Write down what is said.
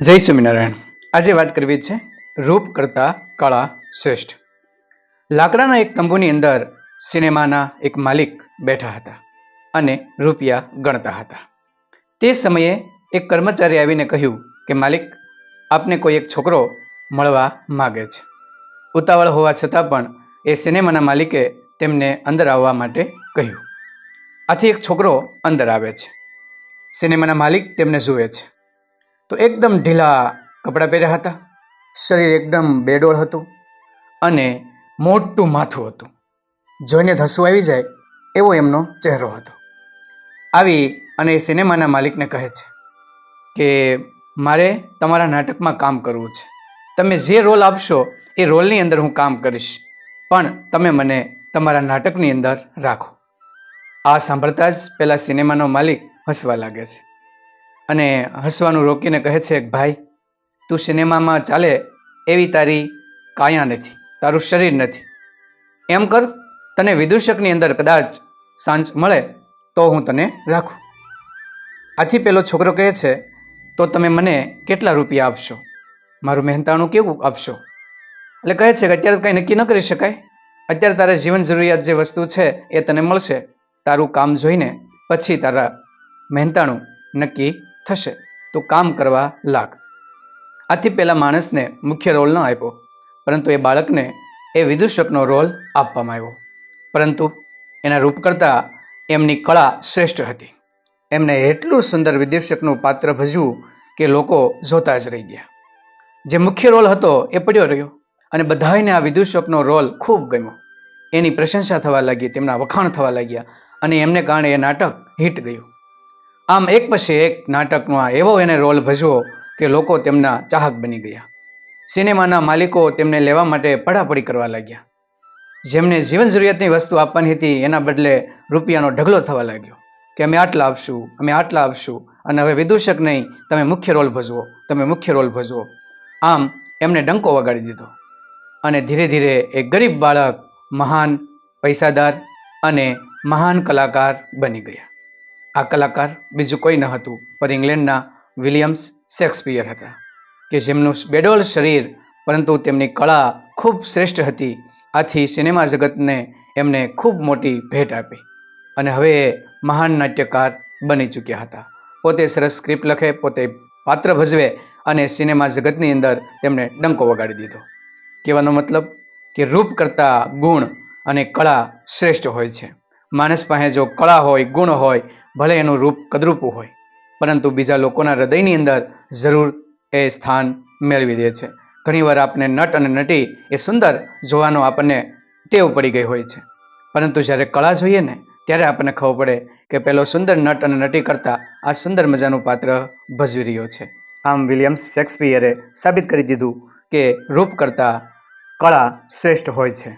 જય સ્વામિનારાયણ. આજે વાત કરવી છે રૂપ કરતા કળા શ્રેષ્ઠ. લાકડાના એક તંબુની અંદર સિનેમાના એક માલિક બેઠા હતા અને રૂપિયા ગણતા હતા. તે સમયે એક કર્મચારી આવીને કહ્યું કે, માલિક, આપને કોઈ એક છોકરો મળવા માગે છે. ઉતાવળ હોવા છતાં પણ એ સિનેમાના માલિકે તેમને અંદર આવવા માટે કહ્યું. આથી એક છોકરો અંદર આવે છે. સિનેમાના માલિક તેમને જુએ છે. તો એકદમ ઢીલા કપડાં પહેર્યા હતા. શરીર એકદમ બેડોળ હતું અને મોટું માથું હતું. જોઈને ધસું આવી જાય એવો એમનો ચહેરો હતો. આવી અને એ સિનેમાના માલિકને કહે છે કે, મારે તમારા નાટકમાં કામ કરવું છે. તમે જે રોલ આપશો એ રોલની અંદર હું કામ કરીશ, પણ તમે મને તમારા નાટકની અંદર રાખો. આ સાંભળતા જ પહેલાં સિનેમાનો માલિક હસવા લાગે છે. અને હસવાનું રોકીને કહે છે, ભાઈ, તું સિનેમામાં ચાલે એવી તારી કાયા નથી, તારું શરીર નથી. એમ કર, તને વિદૂષકની અંદર કદાચ સાંજ મળે તો હું તને રાખું. આથી પેલો છોકરો કહે છે, તો તમે મને કેટલા રૂપિયા આપશો? મારું મહેનતાણું કેવું આપશો? એટલે કહે છે કે અત્યારે કંઈ નક્કી ન કરી શકાય. અત્યારે તારે જીવન જરૂરિયાત જે વસ્તુ છે એ તને મળશે. તારું કામ જોઈને પછી તારા મહેનતાણું નક્કી થશે, તો કામ કરવા લાગ. આથી પહેલાં માણસને મુખ્ય રોલ ન આપ્યો, પરંતુ એ બાળકને એ વિદૂષકનો રોલ આપવામાં આવ્યો. પરંતુ એના રૂપ કરતાં એમની કળા શ્રેષ્ઠ હતી. એમને એટલું સુંદર વિદૂષકનું પાત્ર ભજવું કે લોકો જોતા જ રહી ગયા. જે મુખ્ય રોલ હતો એ પડ્યો રહ્યો અને બધાને આ વિદૂષકનો રોલ ખૂબ ગમ્યો. એની પ્રશંસા થવા લાગી, તેમના વખાણ થવા લાગ્યા અને એમને કારણે એ નાટક હિટ ગયું. આમ એક પછી એક નાટકનો આ એવો એને રોલ ભજવો કે લોકો તેમના ચાહક બની ગયા. સિનેમાના માલિકો તેમને લેવા માટે પડાપડી કરવા લાગ્યા. જેમને જીવન જરૂરિયાતની વસ્તુ આપવાની હતી એના બદલે રૂપિયાનો ઢગલો થવા લાગ્યો કે અમે આટલા આપશું, અમે આટલા આપશું અને હવે વિદૂષક નહીં, તમે મુખ્ય રોલ ભજવો, તમે મુખ્ય રોલ ભજવો. આમ એમને ડંકો વગાડી દીધો. અને ધીરે ધીરે એક ગરીબ બાળક, મહાન પૈસાદાર અને મહાન કલાકાર બની ગયા. આ કલાકાર બીજું કોઈ ન હતું, પણ ઇંગ્લેન્ડના વિલિયમ્સ શેક્સપિયર હતા, કે જેમનું બેડોલ શરીર, પરંતુ તેમની કળા ખૂબ શ્રેષ્ઠ હતી. આથી સિનેમા જગતને એમને ખૂબ મોટી ભેટ આપી અને હવે એ મહાન નાટ્યકાર બની ચૂક્યા હતા. પોતે સરસ સ્ક્રિપ્ટ લખે, પોતે પાત્ર ભજવે અને સિનેમા જગતની અંદર તેમણે ડંકો વગાડી દીધો. કહેવાનો મતલબ કે રૂપ કરતાં ગુણ અને કળા શ્રેષ્ઠ હોય છે. માણસ પાસે જો કળા હોય, ગુણ હોય ભલે એનું રૂપ કદરૂપું હોય, પરંતુ બીજા લોકોના હૃદયની અંદર જરૂર એ સ્થાન મેળવી દે છે. ઘણીવાર આપણે નટ અને નટી એ સુંદર જોવાનો આપણને ટેવ પડી ગઈ હોય છે. પરંતુ જ્યારે કળા જોઈએ ને, ત્યારે આપણને ખબર પડે કે પેલો સુંદર નટ અને નટી કરતાં આ સુંદર મજાનું પાત્ર ભજવી રહ્યો છે. આમ વિલિયમ્સ શેક્સપિયરે સાબિત કરી દીધું કે રૂપ કરતાં કળા શ્રેષ્ઠ હોય છે.